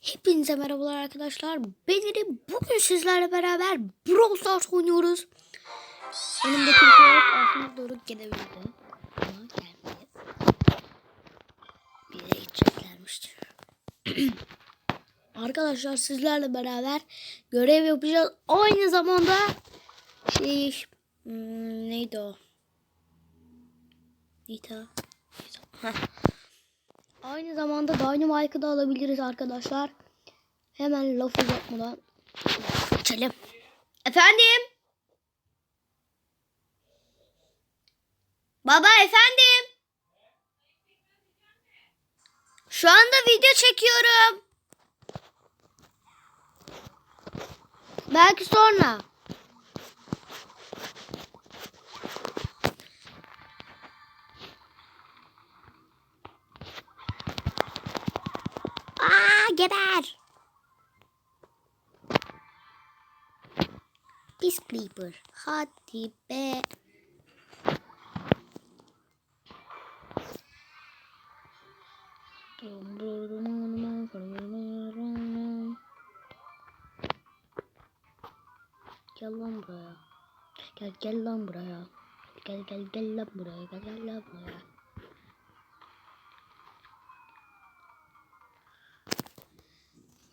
Hepinize merhabalar arkadaşlar. Bedir'i bugün sizlerle beraber Brawl Stars oynuyoruz. Kimse yok. Aslında doğru gelebilirdi. Ama gelmedi. Bir yere gideceklermiştir. arkadaşlar sizlerle beraber görev yapacağız. Aynı zamanda şey hmm, neydi o? Neydi o? Aynı zamanda Dynamite'ı da alabiliriz arkadaşlar. Hemen laf uzatmadan geçelim. Efendim? Baba efendim? Şu anda video çekiyorum. Belki sonra. Aa geber. Pis Creeper. Hadi be. Gel lan buraya. Gel gel lan buraya. Gel gel gel lan buraya. Gel gel lan buraya.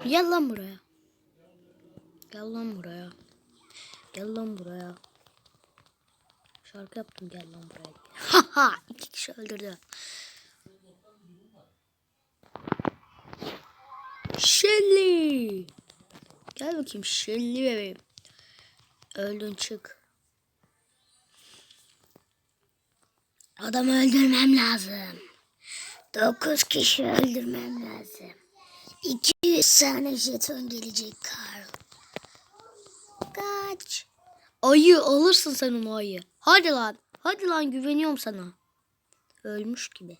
Gel lan buraya. Gel lan buraya. Gel lan buraya. Şarkı yaptım gel lan buraya. Haha iki kişi öldürdü. Shelly. Gel bakayım Shelly bebeğim. Öldün çık. Adamı öldürmem lazım. Dokuz kişi öldürmem lazım. 200 tane jeton gelecek Karl. Kaç. Ayı alırsın sen onu ayı. Hadi lan. Hadi lan güveniyorum sana. Ölmüş gibi.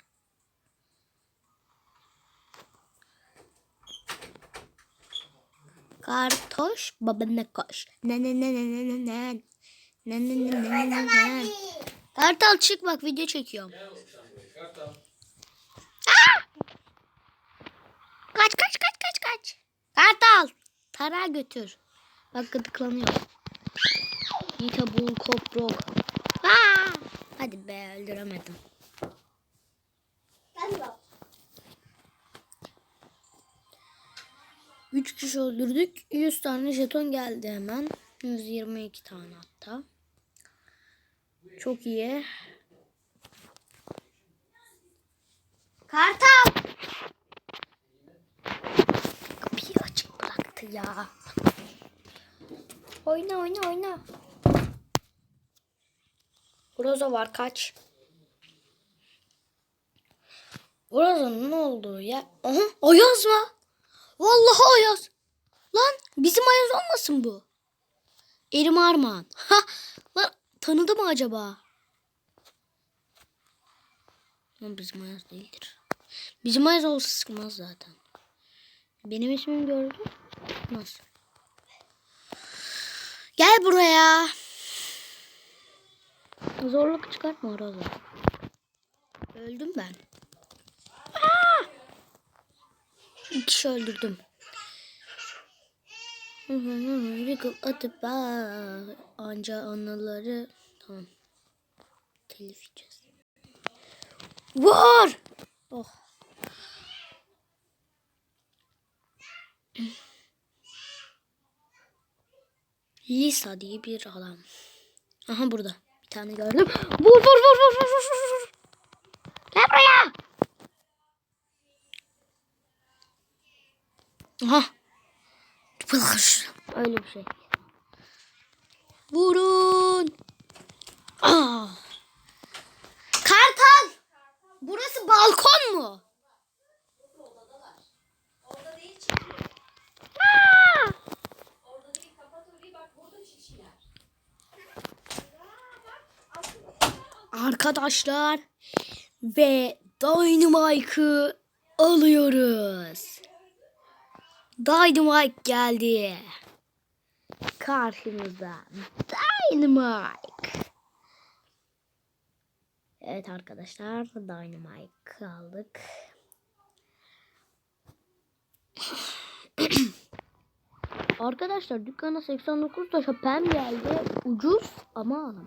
Kartoş babana koş. Ne ne ne ne ne ne ne. Ne ne ne ne ne ne. Kartal çık bak video çekiyorum. Kaç kaç kaç kaç kaç. Kartal. Tara götür. Bak gıdıklanıyor. Nita bul koprok. Aa! Hadi be öldüremedim. Üç kişi öldürdük. 100 tane jeton geldi hemen. 122 tane hatta. Çok iyi. Kartal. Ya. Oyna oyna oyna. Roza var kaç. Roza'nın ne olduğu ya. Aha Ayaz mı? Vallahi Ayaz. Lan bizim Ayaz olmasın bu? Erim Armağan. Ha, lan tanıdı mı acaba? Lan bizim Ayaz değildir. Bizim Ayaz olsa sıkmaz zaten. Benim ismimi gördün mü? Nasıl? Gel buraya. Zorluk çıkartma Roza. Öldüm ben. Aa! İki kişi öldürdüm. Hı, Yıkıp atıp anca anıları tamam. Telif yiyeceğiz. Vur! Oh. Lisa diye bir adam. Aha burada. Bir tane gördüm. Vur vur vur vur vur vur vur. Gel buraya. Aha. Flash. Öyle bir şey. Vurun. Aa. Kartal. Burası balkon mu? Orada değil çünkü. Aa. Orada değil. Kapat orayı bak burada çiçeğler. Arkadaşlar ve Dynamite'ı alıyoruz. Dynamite geldi. Karşımıza Dynamite. Evet arkadaşlar Dynamite aldık. Arkadaşlar dükkana 89 taşa pem geldi. Ucuz ama alalım.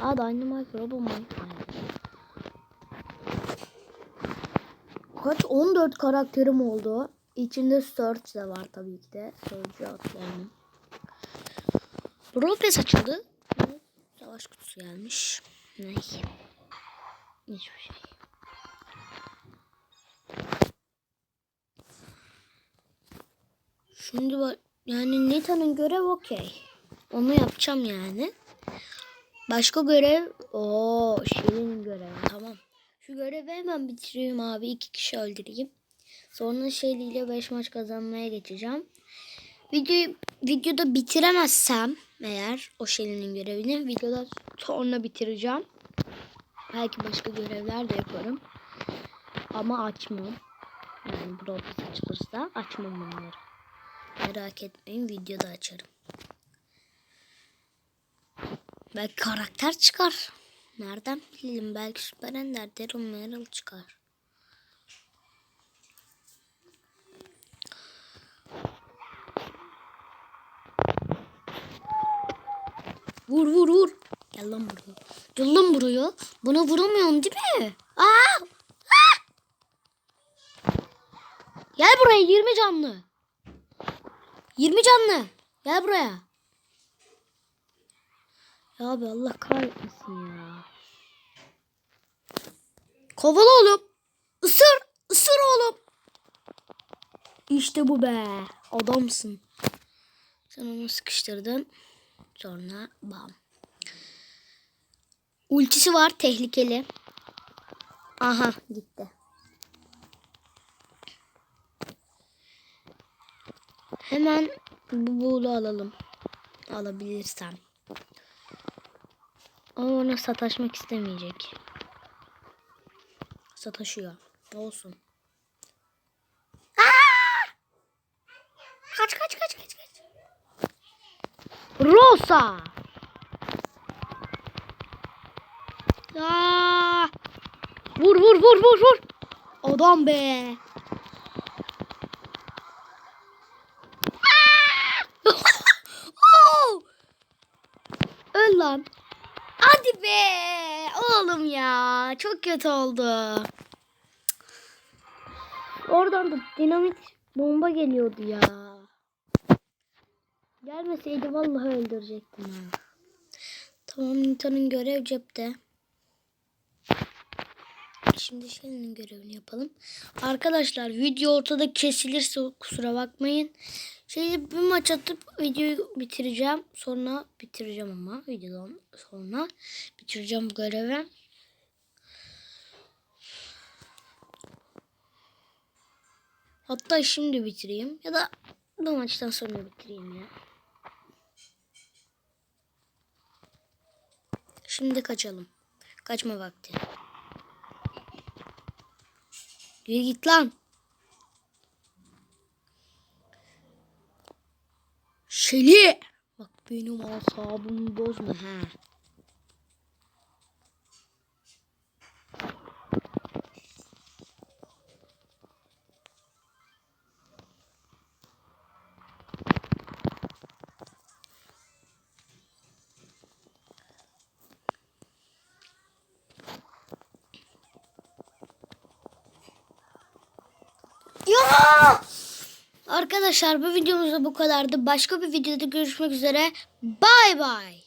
Aa Dynamite Robo Minecraft. Kaç? 14 karakterim oldu. İçinde Search de var tabii ki de. Search'ü atlayalım. Brawl açıldı. Savaş kutusu gelmiş. Ne? Hiçbir şey. Şimdi bak yani Nita'nın görev okey. Onu yapacağım yani. Başka görev o Şirin görevi tamam. Şu görevi hemen bitireyim abi. iki kişi öldüreyim. Sonra Shelly ile 5 maç kazanmaya geçeceğim. Videoyu videoda bitiremezsem eğer o Shelly'nin görevini videoda sonra bitireceğim. Belki başka görevler de yaparım. Ama açmam. Yani Pass açılırsa açmam bunları. Merak etmeyin videoda açarım. Belki karakter çıkar. Nereden bilelim? Belki Süper Ender, Daryl Meryl çıkar. Vur vur vur. Gel lan buraya. Gel lan buraya. Buna vuramıyorum değil mi? Aa! Aa! Gel buraya 20 canlı. 20 canlı. Gel buraya. Ya abi Allah kahretmesin ya. Kovala oğlum. Isır. Isır oğlum. İşte bu be. Adamsın. Sen onu sıkıştırdın. Sonra bam. Ultisi var tehlikeli. Aha gitti. Hemen bu buğulu alalım. Alabilirsem. Ama ona sataşmak istemeyecek. Sataşıyor. Olsun. Kaç kaç kaç kaç kaç. Rosa. Aa! Vur vur vur vur vur. Adam be. Oh! Öl lan. Hadi be. Oğlum ya. Çok kötü oldu. Oradan da dinamit bomba geliyordu ya. Gelmeseydi vallahi öldürecektim ha. Tamam Nita'nın görev cepte. Şimdi Shelly'nin görevini yapalım. Arkadaşlar video ortada kesilirse kusura bakmayın. Şeyi bir maç atıp videoyu bitireceğim. Sonra bitireceğim ama videodan sonra bitireceğim bu görevi. Hatta şimdi bitireyim ya da bu maçtan sonra bitireyim ya. Şimdi kaçalım. Kaçma vakti. Yürü git lan. Şeli. Bak benim asabımı bozma ha. Ya! Arkadaşlar bu videomuz da bu kadardı. Başka bir videoda görüşmek üzere. Bay bay.